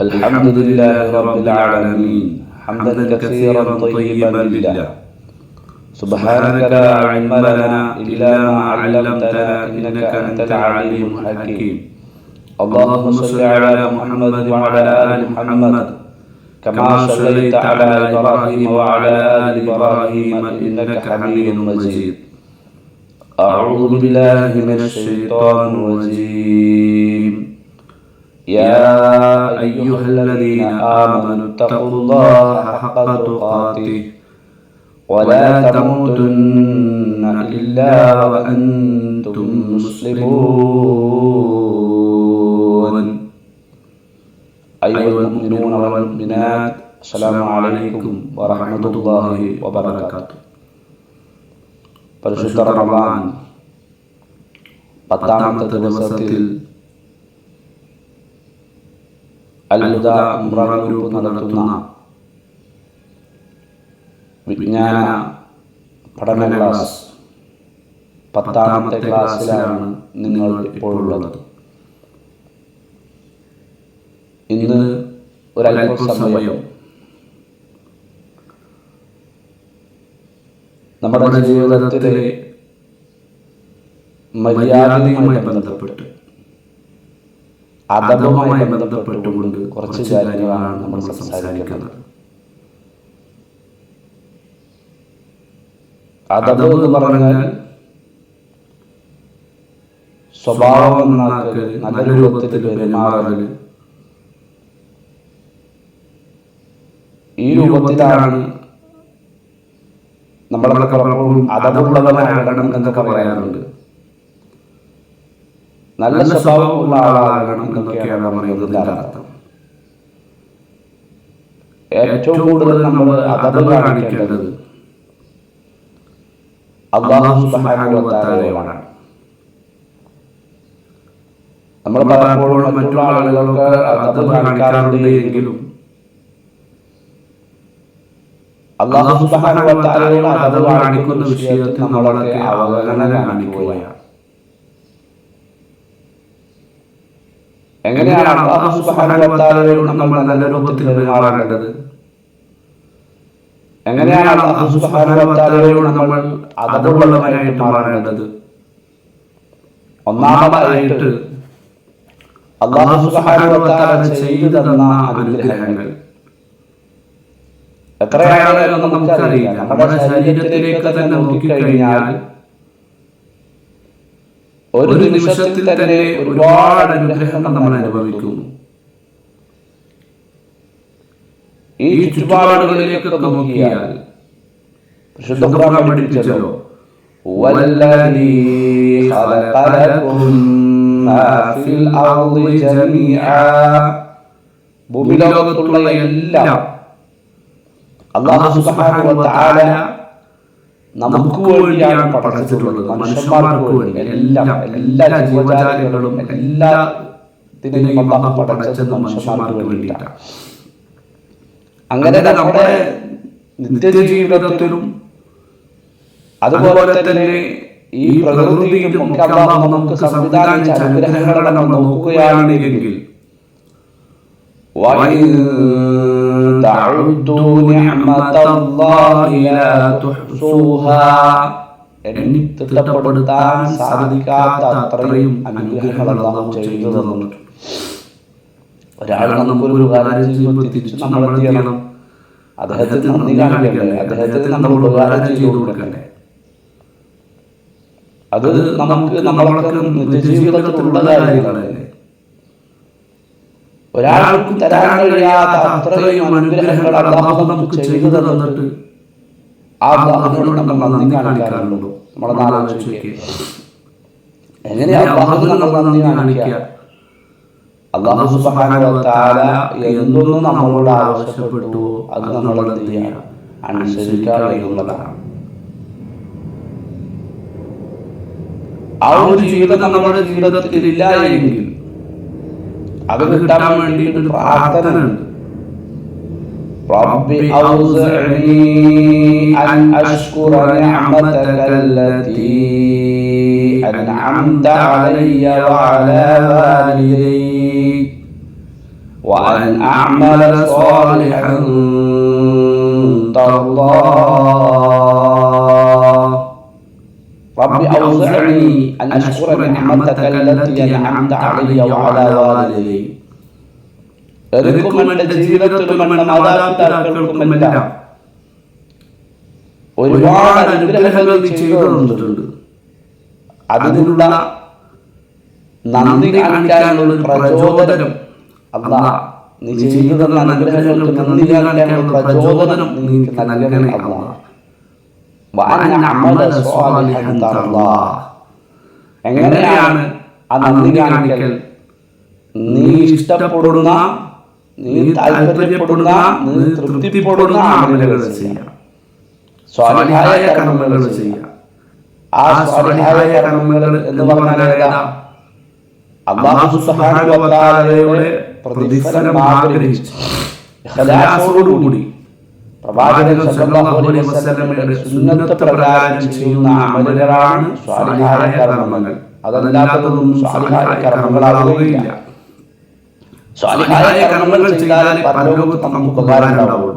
الحمد لله رب العالمين. حمدا كثيرا طيبا لله. سبحانك لا علم لنا إلا ما علمتنا إنك أنت العليم الحكيم. اللهم صل على محمد وعلى آل محمد. كما صليت على إبراهيم وعلى آل إبراهيم إنك حميد مجيد. أعوذ بالله من الشيطان الرجيم. يا أيها الذين آمنوا اتقوا الله حق تقاته ولا تموتن إلا وأنتم مسلمون أيها المؤمنون والمؤمنات السلام عليكم ورحمة الله وبركاته പരിശുദ്ധ റമദാൻ പത്താമത്തെ ദിവസത്തിൽ അൽഹുദ ഉംറ ഗ്രൂപ്പ് നടത്തുന്ന വിജ്ഞാന പഠന ക്ലാസ് പത്താമത്തെ ക്ലാസ്സിലാണ് നിങ്ങൾ ഇപ്പോൾ ഉള്ളത്. ഇന്ന് ഒരല്പസമയം നമ്മുടെ ജീവിതത്തിലെ മര്യാദയുമായി ബന്ധപ്പെട്ട്. അതവുമായി ബന്ധപ്പെട്ടുകൊണ്ട് കുറച്ച് കാര്യങ്ങളാണ് നമ്മൾ സംസാരിക്കുന്നത്. അതവ് എന്ന് പറഞ്ഞാൽ സ്വഭാവം നന്നാക്കൽ നല്ല രൂപത്തിൽ പെരുമാറൽ. ഈ രൂപത്തിലാണ് നമ്മളൊക്കെ പലപ്പോഴും അതവുള്ളവനാകണം എന്നൊക്കെ പറയാറുണ്ട്. നല്ല സ്വഭാവമുള്ള ആളാകണം എന്നൊക്കെയാണ് പറയുന്നതിന്റെ അർത്ഥം. ഏറ്റവും കൂടുതൽ നമ്മൾ അതത് കാണിക്കേണ്ടത് അള്ളാഹു സുബ്ഹാനഹുവതആലയോടാണ് നമ്മൾ പലപ്പോഴും മറ്റുള്ള ആളുകൾക്ക് അത് കാണിക്കാറുണ്ട് എങ്കിലും അള്ളാഹു സുബ്ഹാനഹുവതആലയോട് അതവ് കാണിക്കുന്ന വിഷയത്തിൽ നമ്മളൊക്കെ അവഗണന കാണിക്കുകയാണ്. എങ്ങനെയാണ് അള്ളാഹു നമ്മൾ നല്ല രൂപത്തിൽ പെരുമാറേണ്ടത് എങ്ങനെയാണ് അള്ളാഹു സുബ്ഹാനഹുവതആലയോട് നമ്മൾ അതവുള്ളവനായിട്ട് മാറേണ്ടത്? ഒന്നാമതായിട്ട് അള്ളാഹു സുബ്ഹാനഹുവതആല ചെയ്തു തന്ന അനുഗ്രഹങ്ങൾ. എത്രയാണെന്ന് നമുക്കറിയില്ല. നമ്മുടെ ശരീരത്തിലേക്ക് തന്നെ നോക്കിക്കഴിഞ്ഞാൽ ഒരു നിമിഷത്തിൽ തന്നെ ഒരുപാട് അനുഗ്രഹങ്ങൾ നമ്മൾ അനുഭവിക്കുന്നു ഈ ചുറ്റുപാടുകളിലേക്കൊക്കെ നോക്കിയാൽ പരിശുദ്ധ ഖുർആൻ പഠിപ്പിച്ചല്ലോ. ഭൂമിലോകത്തുള്ള എല്ലാം അള്ളാഹു സുബ്ഹാനഹു വ തആല നമുക്ക് വേണ്ടിയാണ് പഠിച്ചിട്ടുള്ളത്. മനുഷ്യന്മാർക്ക് വേണ്ടി എല്ലാം എല്ലാ ജീവജാലങ്ങളും എല്ലാ ഇതിനെയും പഠിച്ചത് മനുഷ്യന്മാർക്ക് വേണ്ടിയിട്ടാണ്. അങ്ങനെ നമ്മുടെ നിത്യജീവിതത്തിലും അതുപോലെ തന്നെ ഈ പ്രകൃതിയും നമുക്ക് സംവിധാനം അനുഗ്രഹങ്ങളെ നമ്മൾ നോക്കുകയാണെങ്കിൽ وإن تعدوا نعمة الله لا تحصوها എണ്ണി തിട്ടപ്പെടുത്താൻ സാധിക്കാത്ത അത്രയും അനുഗ്രഹങ്ങൾ അള്ളാഹു ചെയ്തു തന്നിട്ടുണ്ട് ഒരാൾ നമുക്കൊരു ഉപകാരം ചെയ്യുമ്പോൾ തിരിച്ചു നമ്മൾ എന്ത് ചെയ്യണം അദ്ദേഹത്തിന് നന്ദി കാണിക്കണ്ടേ അദ്ദേഹത്തിന് നമ്മൾ ഉപകാരം ചെയ്തു കൊടുക്കണ്ടേ അത് നമുക്ക് നമ്മളൊക്കെ നിത്യജീവിതത്തിലുള്ള കാര്യങ്ങളല്ലേ ഒരാൾക്കും തരാൻ കഴിയാത്ത അത്രയും അനുഗ്രഹങ്ങൾ അള്ളാഹു നമുക്ക് ചെയ്തു തന്നിട്ട് ആ അള്ളാഹുവിനോട് നമ്മൾ നന്ദി കാണിക്കാറുണ്ടോ. നമ്മളെ ആലോചിക്കുക എങ്ങനെയാ അള്ളാഹുവിന് നമ്മൾ നന്ദി കാണിക്കുക അള്ളാഹു തആല എന്തൊന്നും നമ്മളോട് ആവശ്യപ്പെട്ടു. അത് നമ്മൾ എന്ത് ചെയ്യുക അനുസരിക്കുക എന്നുള്ളതാണ് ആ ഒരു ജീവിതം നമ്മുടെ ജീവിതത്തിൽ ഇല്ല എങ്കിൽ അത് കിട്ടാൻ വേണ്ടിയിട്ട് പ്രാർത്ഥന ഉണ്ട് رب أوزعني أن أشكر نعمتك التي أنعمت علي وعلى والدي وأن أعمل صالحا ترضاه رب أوزعني أن أشكر نعمتك التي أنعمت علي وعلى والدي എനിക്കും എൻ്റെ ജീവിതത്തിലും എൻ്റെ മാതാപിതാക്കൾക്കുമെല്ലാം ഒരുപാട് അനുഗ്രഹങ്ങൾ നീ ചെയ്തു തന്നിട്ടുണ്ട് അതിനുള്ള നന്ദി കാണിക്കാനുള്ള ഒരു പ്രചോദനം അല്ല നീ ചെയ്തു തന്ന അനുഗ്രഹങ്ങൾക്ക് നന്ദി കാണിക്കാനുള്ള പ്രചോദനം നീ എനിക്ക് നൽകണേ അല്ല എങ്ങനെയാണ് ആ നന്ദി കാണിക്കൽ? നീ ഇഷ്ടപ്പെടുന്ന നീ താല്പര്യപ്പെടുന്ന നീ തൃപ്തിപ്പെടുന്ന അമലുകൾ ചെയ്യാം. സ്വാലിഹായ കർമ്മങ്ങൾ ചെയ്യാം. ആ സ്വാലിഹായ കർമ്മങ്ങൾ എന്ന് പറഞ്ഞാൽ അള്ളാഹു പ്രതിഫലം ആഗ്രഹിച്ച്. പ്രവാചകൻ സുന്നത്ത് പ്രകാരം ചെയ്യുന്ന സ്വാലിഹായ കർമ്മങ്ങൾ. അതല്ലാത്തതൊന്നും സ്വാലിഹായ കർമ്മങ്ങളാവുകയില്ല. സ്വാലിഹായ കർമ്മങ്ങൾ ചെയ്താലേ പരലോകത്ത് നമുക്ക് ഉപകാരം ഉണ്ടാവുള്ളൂ.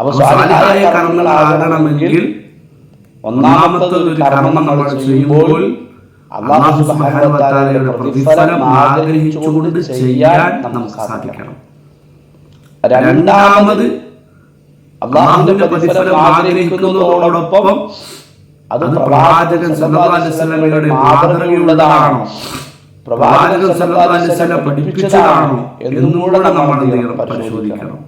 അപ്പൊ സ്വാലിഹായ കർമ്മങ്ങളാകണമെങ്കിൽ ഒന്നാമത്തെ ഒരു കർമ്മം നമ്മൾ ചെയ്യുമ്പോൾ അള്ളാഹു പ്രതിഫലം ആഗ്രഹിച്ചുകൊണ്ട് ചെയ്യാൻ നമുക്ക് സാധിക്കണം. രണ്ടാമത് അള്ളാഹുവിന്റെ പ്രതിഫലം ആഗ്രഹിക്കുന്നതോടൊപ്പം അത് പ്രവാചകൻ സല്ലല്ലാഹു അലൈഹി വസല്ലമയുടെ മാതൃകയുള്ളതാണോ. പ്രവാചകൻ സല്ലല്ലാഹു അലൈഹി വസല്ലം പഠിപ്പിച്ചതാണോ. എന്നും കൂടെ നമ്മൾ പരിശോധിക്കണം.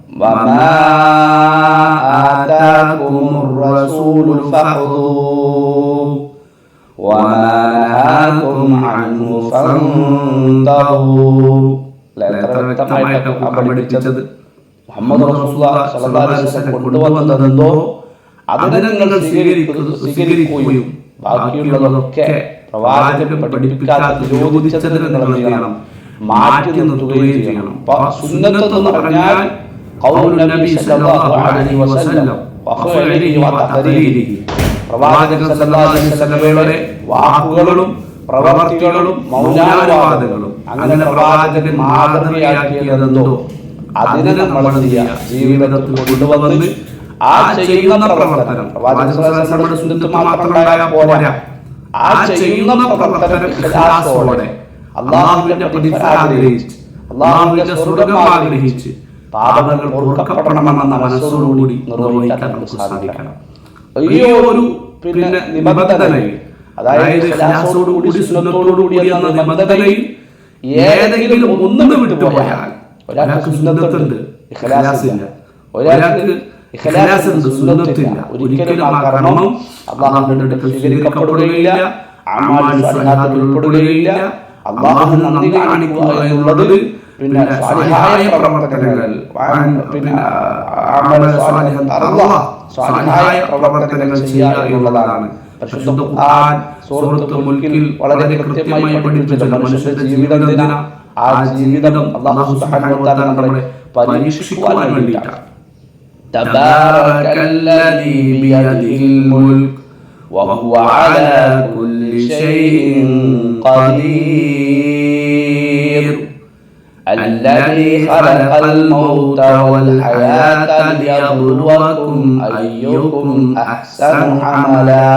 എത്ര വ്യക്തമായിട്ട് പഠിപ്പിച്ചത്? മുഹമ്മദ് കൊണ്ടുവന്നതെന്തോ അതിനെ നിങ്ങൾ സ്വീകരിക്കുക സ്വീകരിക്കുകയും ബാക്കിയുള്ളതൊക്കെ പ്രവാചകൻ പഠിപ്പിക്കാതെ വിരോധിച്ചതിന് നിങ്ങൾ എന്ത് ചെയ്യണം? മാറ്റി നിർത്തുകയും ചെയ്യണം. സുന്നത്ത് എന്ന് പറഞ്ഞാൽ വാക്കുകളും പ്രവർത്തികളും മൗനാനുവാദങ്ങളും അങ്ങനെ പ്രവാചകൻ മാതൃകയാക്കിയതെന്തോ? അതിനെ നമ്മൾ ജീവിതത്തിൽ കൊണ്ടുവന്ന് ആ ചെയ്യുന്ന പ്രവർത്തനം മാത്രം ഉണ്ടായാൽ പോരാ. ആ ചെയ്യുന്ന പ്രവർത്തനം ഇഖ്ലാസോടെ അള്ളാഹുവിന്റെ പ്രതിഫലം ആഗ്രഹിച്ച് അള്ളാഹുവിന്റെ സ്വർഗം ആഗ്രഹിച്ച് പാപങ്ങൾ പൊറുക്കപ്പെടണമെന്ന മനസ്സോടുകൂടി നിർവഹിക്കാൻ നമുക്ക് സാധിക്കണം. ഈ ഒരു പിന്നെ നിബന്ധനയിൽ അതായത് ഇഖ്ലാസോടുകൂടി സുന്നത്തോടുകൂടി എന്ന നിബന്ധനയിൽ ഏതെങ്കിലും ഒന്നും വിട്ടുപോയാൽ ഒരാൾക്ക് സുന്നത്തുണ്ട്. ഇല്ല ഒരാൾക്ക് ഇഖലാസുണ്ട് സുന്നത്തില്ല. ഒരിക്കലും ആ കർമ്മം അള്ളാഹുവിന്റെ സ്വീകരിക്കപ്പെടുകയില്ല. അമാൽ സ്വലാത്തിൽ ഉൾപ്പെടുകയില്ല. അള്ളാഹുവിന് നന്ദി കാണിക്കുക എന്നുള്ളത് പിന്നെ സ്വാലിഹായ പ്രവർത്തനങ്ങൾ. പിന്നെ സ്വാലിഹായ പ്രവർത്തനങ്ങൾ ചെയ്യുക എന്നുള്ളതാണ്. പരിശുദ്ധ ഖുർആൻ സൂറത്തുൽ മുൽക്കിൽ വളരെ കൃത്യമായി പഠിപ്പിച്ചിട്ടുണ്ട്. മനുഷ്യന്റെ ജീവിതം ആ ജീവിതം അള്ളാഹു സുബ്ഹാനഹു വ തആല നമ്മളെ പരീക്ഷിക്കുവാൻ വേണ്ടിയിട്ടാണ് تبارك الذي بيده الملك وهو على كل شيء قدير الذي خلق الموت والحياة ليبلوكم أيكم أحسن عملا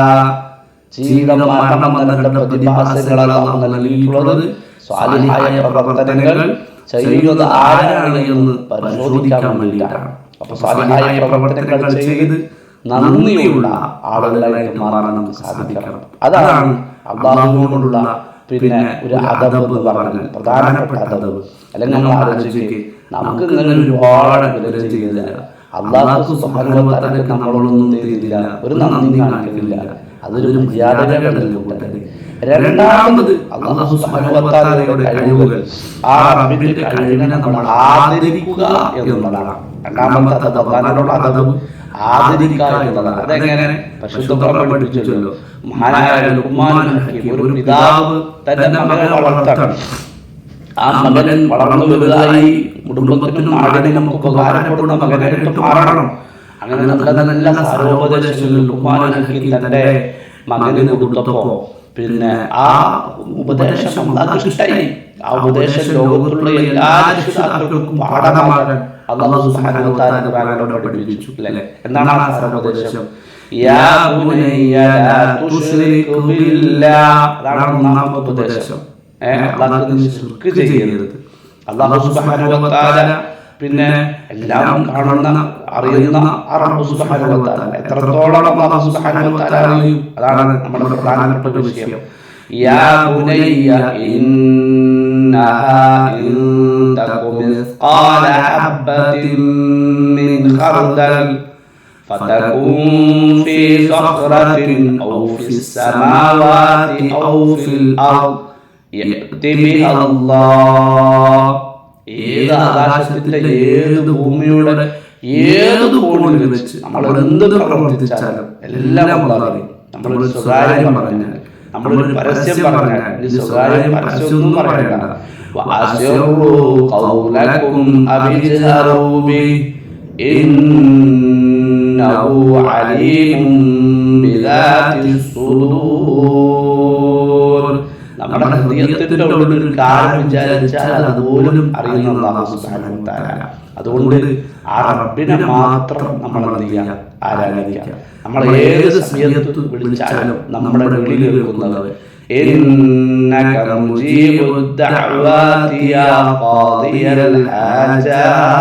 ജീവിതം മരണം എന്ന രണ്ട് പ്രതിഭാസങ്ങളാണ് അള്ളാഹു നൽകിയിട്ടുള്ളത് സ്വാലിഹായ പ്രവർത്തനങ്ങൾ ചെയ്യുന്നത് ആരാണ് എന്ന് പരിശോധിക്കാൻ വേണ്ടിയിട്ടാണ്. അപ്പൊ സ്വാലിഹായ പ്രവർത്തനങ്ങൾ ചെയ്ത് നന്ദിയുള്ള ആളുകളായിട്ട് മാറാൻ നമുക്ക് സാധിക്കണം. അതാണ് അള്ളാഹുവിനോടുള്ള പിന്നെ ഒരു അതവ് എന്ന് പറഞ്ഞാൽ പ്രധാനപ്പെട്ട അതവ് അല്ലെങ്കിൽ നമ്മൾ ആലോചിക്കുക നമുക്ക് ഇങ്ങനെ ഒരുപാട് അനുഗ്രഹം ചെയ്തില്ല. അള്ളാഹു സുബ്ഹാനഹു നമ്മളൊന്നും ചെയ്തില്ല. ഒരു നന്ദി കാണിക്കുന്നില്ല. അതൊരു കൂട്ടര് രണ്ടാമത് അള്ളാഹു സുബ്ഹാനഹു കഴിവുകൾ ആ റബ്ബിന്റെ കഴിവിനെ നമ്മൾ ആദരിക്കുക എന്നുള്ളതാണ് രണ്ടാമത്തെ അതബ് അള്ളാഹിനോടുള്ള അതബ് ആദരിക്കുക എന്നുള്ളതാണ് അതെങ്ങനെ? പരിശുദ്ധ പഠിപ്പിച്ചല്ലോ. മഹാനായ ലുക്മാൻ ഒരു പിതാവ് തന്റെ മകനെ വളർത്തണം ആ മകൻ വളർന്നു വലുതായി കുടുംബത്തിനും നാടിനും ഒക്കെ ഉപകാരപ്പെടുന്ന മകനായിട്ട് മാറണം. അങ്ങനെ നല്ല നല്ല സർവോപദേശങ്ങളിൽ ലുക്മാൻ തന്റെ മകന് കൊടുത്തപ്പോ പിന്നെ ആ ഉപദേശം അതിഷ്ടായി ആ ഉപദേശം ലോകത്തുള്ള എല്ലാ രക്ഷിതാക്കൾക്കും പാഠമാകാൻ അള്ളാഹു സുബ്ഹാനഹു വ തആല ഖുർആനിലൂടെ പഠിപ്പിച്ചു അല്ലേ? എന്താണ് ആ സർവോപദേശം ഉപദേശം? യാ ബുനയ്യ ലാ തുശ്രിക് ബില്ലാഹ് അതാണ് ഒന്നാമത്തെ ഉപദേശം. ഏഹ് അള്ളാഹ്ക്ക് നീ ശിർക്ക് ചെയ്യരുത്. അള്ളാഹു സുബ്ഹാനഹു തആല പിന്നെ എല്ലാം കാണുന്ന അറിയുന്ന ആ റബ്ബ് സുബ്ഹാനഹു വ തആല എത്രത്തോളം അള്ളാഹു സുബ്ഹാനഹു വ തആല അറിയും അതാണ് നമ്മുടെ പ്രധാനപ്പെട്ട വിഷയം യാ ബുനയ്യ ഇന്നഹാ ഇൻ തകു മിസ്ഖാല ഹബ്ബത്തിൻ മിൻ ഖർദൽ فتكون في صخرة أو في السماوات أو في الأرض يأت بها الله ഏത് ആകാശത്തിന്റെ ഏത് ഭൂമിയുടെ ഏത് കോണിൽ വെച്ച് നമ്മൾ എന്ത് പ്രവർത്തിച്ചാലും എല്ലാം അറിയും നമ്മൾ സ്വകാര്യം പറഞ്ഞാൽ നമ്മളൊരു പരസ്യം പറഞ്ഞാൽ ഇനി സ്വകാര്യം പരസ്യമൊന്നും പറയണ്ട وأسروا قولكم أو اجهروا به إنه عليم بذات الصدور നമ്മുടെ ഹൃദയത്തിന്റെ ഉള്ളിൽ ഒരു കാര്യം വിചാരിച്ചാൽ അതുപോലും അറിയുന്ന അല്ലാഹു സുബ്ഹാനഹു വ തആല അതുകൊണ്ട് ആ റബ്ബിനെ മാത്രം നമ്മൾ എന്ത് ചെയ്യുക ആരാധിക്കുക നമ്മൾ ഏത് സമയത്ത് വിളിച്ചാലും നമ്മുടെ വിളി കേൾക്കുന്നവർ إنك مجيب الدعوات يا قاضي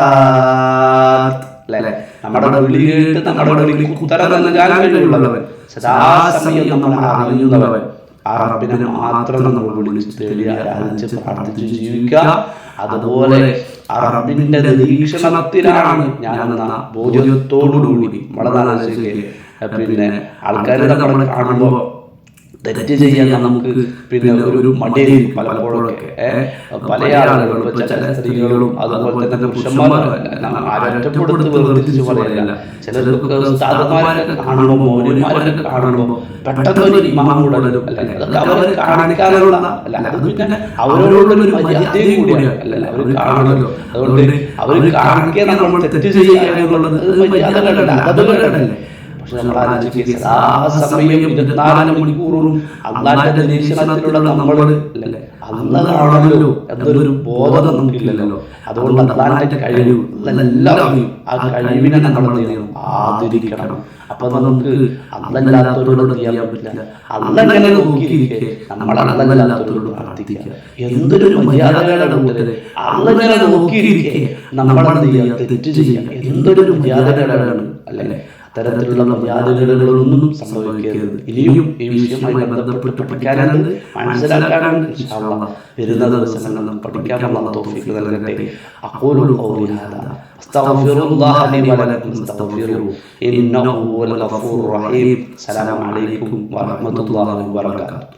الحاجات അല്ലേ നമ്മുടെ വിളി കേട്ട് നമ്മുടെ വിളിക്ക് ഉത്തരം നൽകാൻ കഴിവുള്ളവൻ സദാസമയം നമ്മൾ അറിയുന്നവൻ ആ റബ്ബിനെ മാത്രം നമ്മൾ വിളിച്ച് തേടി ആരാധിച്ച് പ്രാർത്ഥിച്ച് ജീവിക്കുക. അതുപോലെ ആ നിരീക്ഷണത്തിലാണ് ഞാൻ ബോധ്യത്തോടുകൂടി വളരെ പിന്നെ ആൾക്കാരെ നമ്മൾ കാണുമ്പോൾ തെറ്റ് ചെയ്യാൻ നമുക്ക് പിന്നെ ഒരു മടിയായിരിക്കും പലപ്പോഴൊക്കെ പല ആളുകളും ഇപ്പൊ ചില സ്ത്രീകളും അതുപോലെ തന്നെ പുരുഷന്മാരും ആരൊറ്റപ്പെടുത്ത് വേർതിരിച്ച് പറയല്ല. ചിലർക്ക് ഉസ്താദന്മാരൊക്കെ കാണുമ്പോൾ കാണുമ്പോൾ പെട്ടെന്ന് ഒരു ഇമാം അല്ല അതൊക്കെ അവരെ കാണിക്കാനുള്ള അല്ല അത് പിന്നെ അവരോടുള്ള ഒരു മര്യാദയും കൂടിയാണ്. അല്ല അവർ കാണുമല്ലോ അതുകൊണ്ട് അവർ കാണിക്കാൻ നമ്മൾ തെറ്റ് ചെയ്യുക എന്നുള്ളത് അതകളല്ലേ പക്ഷെ ആലോചിക്കുക സദാസമയം ഇരുപത്തിനാല് മണിക്കൂറും അള്ളാന്റെ നിരീക്ഷണത്തിലുള്ള നമ്മൾ അല്ലേ? അള്ളതാണല്ലോ എന്നൊരു ബോധം നമുക്കില്ലല്ലോ. അതുകൊണ്ട് അള്ളാന്റെ കഴിവ് എല്ലാം അറിയും ആ കഴിവിനെ നമ്മൾ ആദരിക്കണം. അപ്പൊ നമുക്ക് അല്ലല്ലാത്തവരോട് ചെയ്യാൻ പറ്റില്ല. അല്ലെങ്ങനെ നോക്കിയിരിക്കെ നമ്മൾ അല്ലല്ലാത്തവരോട് പ്രാർത്ഥിക്കുക. എന്തൊരു മര്യാദകളുടെ കൂട്ടര്. അല്ലെങ്ങനെ നോക്കിയിരിക്കെ നമ്മൾ എന്ത് ചെയ്യുക തെറ്റ് ചെയ്യുക എന്തൊരു മര്യാദകളാണ് അല്ലേ? അത്തരത്തിലുള്ള മര്യാദകളൊന്നും സംഭവിക്കരുത്. ഇനിയും ഈ വിഷയവുമായി ബന്ധപ്പെട്ട് പഠിക്കാനുണ്ട് മനസ്സിലാക്കാനുണ്ട്. വരുന്ന ദിവസങ്ങളിൽ നാം പഠിക്കാനുള്ള തോഫിക്ക് നൽകട്ടെ. അപ്പോഴും അലൈക്കും വറഹ്മത്തുള്ളാഹി വബറകാതുഹു